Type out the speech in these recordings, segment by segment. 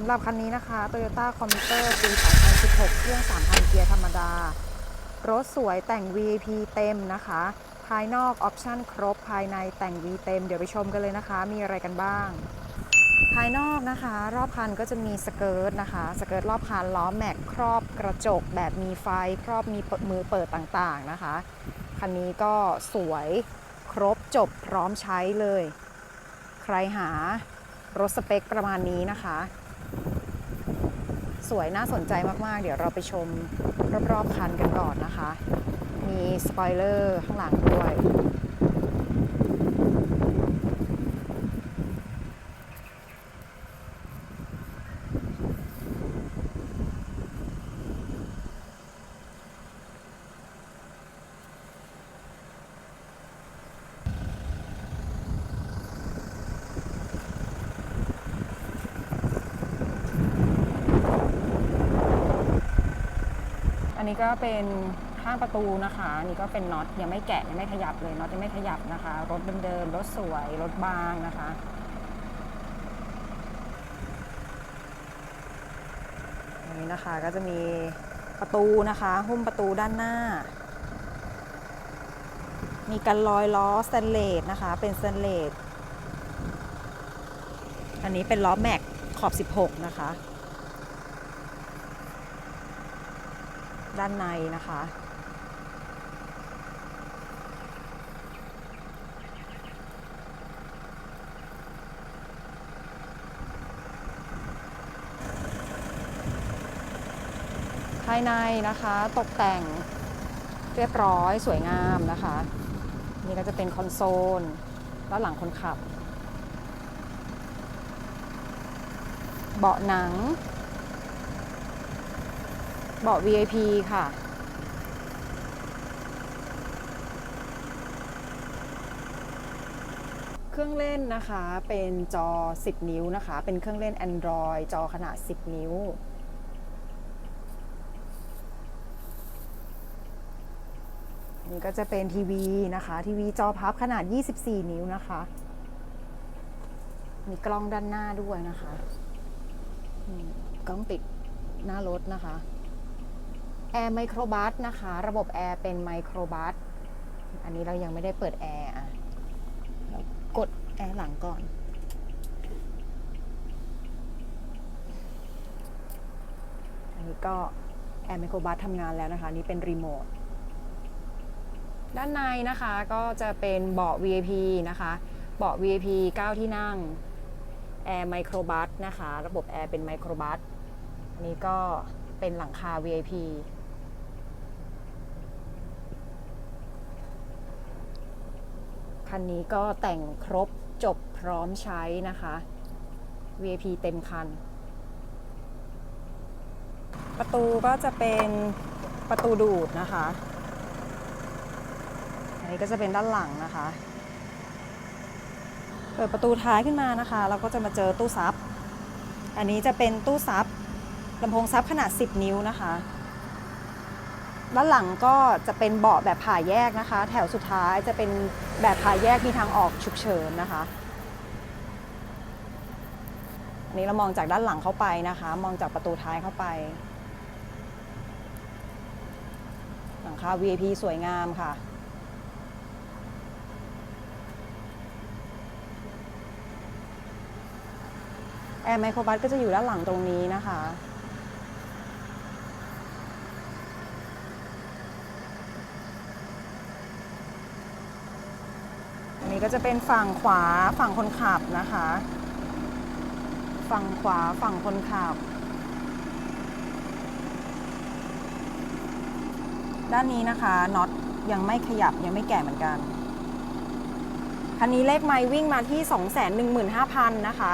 สำหรับคันนี้นะคะ Toyota Commuter ปี 2016 เครื่อง 3,000 เกียร์ธรรมดา รถสวยแต่ง VIP เต็มนะคะ ภายนอกออปชั่นครบ ภายในแต่ง V เต็ม เดี๋ยวไปชมกันเลยนะคะ มีอะไรกันบ้าง ภายนอกนะคะ รอบคันก็จะมีสเกิร์ตนะคะ สเกิร์ตรอบคันล้อแม็กครอบกระจกแบบมีไฟ ครอบมีมือเปิดต่างๆนะคะ คันนี้ก็สวยครบจบพร้อมใช้เลย ใครหารถสเปคประมาณนี้นะคะ สวยน่าสนใจมากๆ เดี๋ยวเราไปชมรอบๆคันกันก่อนนะคะ มีสปอยเลอร์ข้างหลังด้วย นี้ก็เป็นข้างประตูนะคะนี่ก็เป็นน็อตยังไม่แกะยังไม่ขยับเลยน็อตยังไม่ขยับนะคะ รถเดิมๆรถสวยรถบางนะคะนี้นะคะก็จะมีประตูนะคะหุ้มประตูด้านหน้า มีกันรอยล้อสแตนเลสนะคะ เป็นสแตนเลสอันนี้เป็นล้อแม็กขอบ 16 นะคะ ด้านในนะคะ ภายในนะคะตกแต่งเรียบร้อยสวยงามนะคะ นี่ก็จะเป็นคอนโซลด้านหลังคนขับ เบาะหนัง เบาะ VIP ค่ะ เครื่องเล่นนะคะเป็นจอ 10 นิ้วนะคะ เป็นเครื่องเล่น Android จอขนาด 10 นิ้วนี่ก็จะเป็นทีวีนะคะ ทีวีจอพับขนาด 24 นิ้วนะคะ มีกล้องด้านหน้าด้วยนะคะกล้องติดหน้ารถนะคะ แอร์ไมโครบัสนะคะ ระบบแอร์เป็นไมโครบัส อันนี้เรายังไม่ได้เปิดแอร์อะกดแอร์หลังก่อน อันนี้ก็แอร์ไมโครบัสทำงานแล้วนะคะ นี่เป็นรีโมท ด้านในนะคะก็จะเป็นเบาะ VIP นะคะ เบาะ VIP 9 ที่นั่ง แอร์ไมโครบัสนะคะ ระบบแอร์เป็นไมโครบัส อันนี้ก็เป็นหลังคา VIP คันนี้ก็แต่งครบจบพร้อมใช้นะคะ VIP เต็มคัน ประตูก็จะเป็นประตูดูดนะคะ อันนี้ก็จะเป็นด้านหลังนะคะ เปิดประตูท้ายขึ้นมานะคะ เราก็จะมาเจอตู้ซับ อันนี้จะเป็นตู้ซับลำโพงซับขนาด 10 นิ้วนะคะ ด้านหลังก็จะเป็นเบาะแบบผ่าแยกนะคะ แถวสุดท้ายจะเป็นแบบผ่าแยกมีทางออกฉุกเฉินนะคะอันนี้เรามองจากด้านหลังเข้าไปนะคะ มองจากประตูท้ายเข้าไป หลังคา VIP สวยงามค่ะแอร์ไมโครบัสก็จะอยู่ด้านหลังตรงนี้นะคะ นี้ก็จะเป็นฝั่งขวาฝั่งคนขับนะคะ ฝั่งขวาฝั่งคนขับ ด้านนี้นะคะน็อตยังไม่ขยับยังไม่แก่เหมือนกันคันนี้เลขไมล์วิ่งมาที่ 215,000นะคะ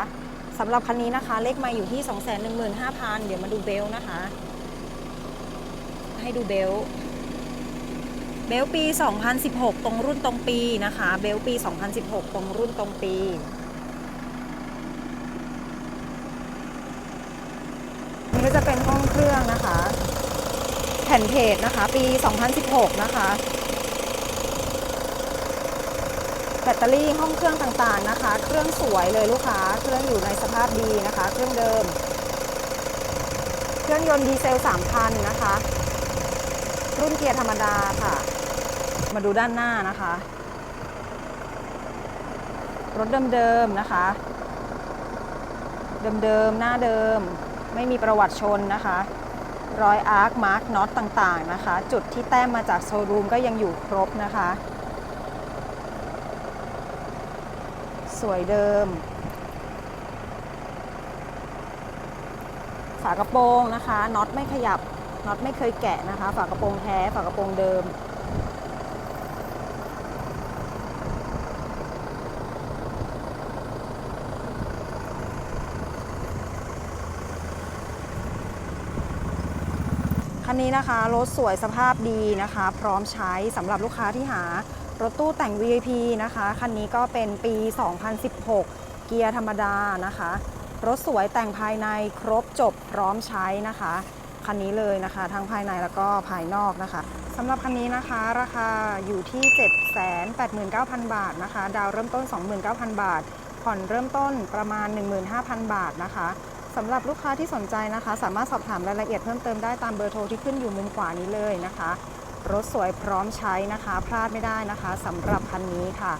สำหรับคันนี้นะคะ เลขไมล์อยู่ที่ 215,000 เดี๋ยวมาดูเบลนะคะ ให้ดูเบล เบลปี 2016 ตรงรุ่นตรงปีนะคะ เบลปี 2016 ตรงรุ่นตรงปี นี่ก็จะเป็นห้องเครื่องนะคะ แผ่นเพจนะคะ ปี 2016 นะคะ แบตเตอรี่ห้องเครื่องต่างๆนะคะ เครื่องสวยเลยลูกค้า เครื่องอยู่ในสภาพดีนะคะ เครื่องเดิม เครื่องยนต์ดีเซล 3,000 นะคะ รุ่นเกียร์ธรรมดาค่ะ มาดูด้านหน้านะคะ รถเดิมๆนะคะ เดิมๆ หน้าเดิม ไม่มีประวัติชนนะคะ รอยอาร์ค มาร์กน็อตต่างๆนะคะ จุดที่แต้มมาจากโชว์รูมก็ยังอยู่ครบนะคะ สวยเดิม ฝากระโปรงนะคะ น็อตไม่ขยับน็อตไม่เคยแกะนะคะ ฝากระโปรงแท้ ฝากระโปรงเดิม คันนี้นะคะรถสวยสภาพดีนะคะ พร้อมใช้สำหรับลูกค้าที่หารถตู้แต่ง VIP นะคะ คันนี้ก็เป็นปี 2016 เกียร์ธรรมดานะคะ รถสวยแต่งภายในครบจบพร้อมใช้นะคะ คันนี้เลยนะคะ ทั้งภายในแล้วก็ภายนอกนะคะสำหรับคันนี้นะคะ ราคาอยู่ที่ 789,000 บาทนะคะ ดาวเริ่มต้น 29,000 บาท ผ่อนเริ่มต้นประมาณ 15,000 บาทนะคะ สำหรับลูกค้าที่สนใจนะคะ สามารถสอบถามรายละเอียดเพิ่มเติมได้ตามเบอร์โทรที่ขึ้นอยู่มุมขวานี้เลยนะคะ รถสวยพร้อมใช้นะคะ พลาดไม่ได้นะคะสำหรับคันนี้ค่ะ